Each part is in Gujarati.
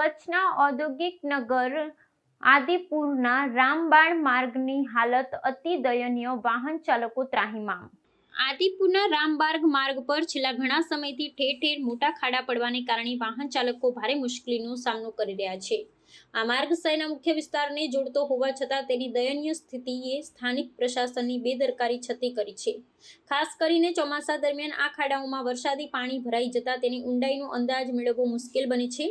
કચ્છના ઔદ્યોગિક નગર આદિપુરના રામબાણ માર્ગની હાલત અતિ દયનીય વાહન ચાલકો ત્રાહિમામ આદિપુરના રામબાર્ગ માર્ગ પર છેલ્લા ઘણા સમયથી ઠેર ઠેર મોટા ખાડા પડવાને કારણે વાહન ચાલકો ભારે મુશ્કેલીનો સામનો કરી રહ્યા છે. આ માર્ગ શહેરના મુખ્ય વિસ્તારને જોડતો હોવા છતાં તેની દયનીય સ્થિતિએ સ્થાનિક પ્રશાસનની બેદરકારી છતી કરી છે. ખાસ કરીને ચોમાસા દરમિયાન આ ખાડાઓમાં વરસાદી પાણી ભરાઈ જતા તેની ઊંડાઈનો અંદાજ મેળવવો મુશ્કેલ બને છે.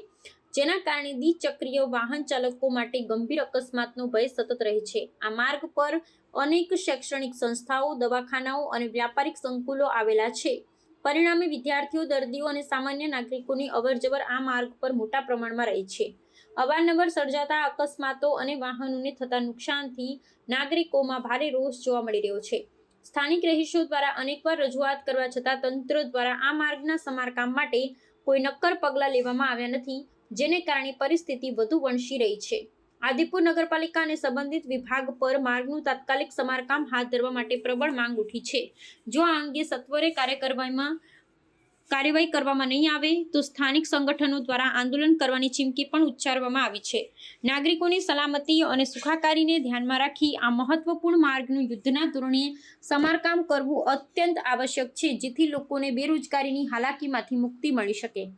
જેના કારણે દ્વિચક્રીય વાહન ચાલકો માટે ગંભીર અકસ્માતનો ભય સતત રહે છે. આ માર્ગ પર અનેક શૈક્ષણિક સંસ્થાઓ, દવાખાનાઓ અને વ્યાપારિક સંકુલો આવેલા છે. પરિણામે વિદ્યાર્થીઓ, દર્દીઓ અને સામાન્ય નાગરિકોની અવરજવર આ માર્ગ પર મોટા પ્રમાણમાં રહે છે. અવારનવાર સર્જાતા અકસ્માતો અને વાહનોને થતા નુકસાનથી નાગરિકોમાં ભારે રોષ જોવા મળી રહ્યો છે. સ્થાનિક રહીશો દ્વારા અનેકવાર રજૂઆત કરવા છતાં તંત્ર દ્વારા આ માર્ગના સમારકામ માટે કોઈ નક્કર પગલાં લેવામાં આવ્યા નથી. જેને કારણે પરિસ્થિતિ વધુ વણસી રહી છે. આદિપુર નગરપાલિકા અને સંબંધિત વિભાગ પર માર્ગનું તાત્કાલિક સમારકામ હાથ ધરવા માટે પ્રબળ માંગ ઉઠી છે. જો આ અંગે સત્વરે કાર્યક્રમમાં કાર્યવાહી કરવામાં નહીં આવે, તો સ્થાનિક સંગઠનો દ્વારા આંદોલન કરવાની ચીમકી પણ ઉચ્ચારવામાં આવી છે. નાગરિકોની સલામતી અને સુખાકારીને ધ્યાનમાં રાખી આ મહત્વપૂર્ણ માર્ગનું યુદ્ધના ધોરણે સમારકામ કરવું અત્યંત આવશ્યક છે, જેથી લોકોને બેરોજગારીની હાલાકીમાંથી મુક્તિ મળી શકે.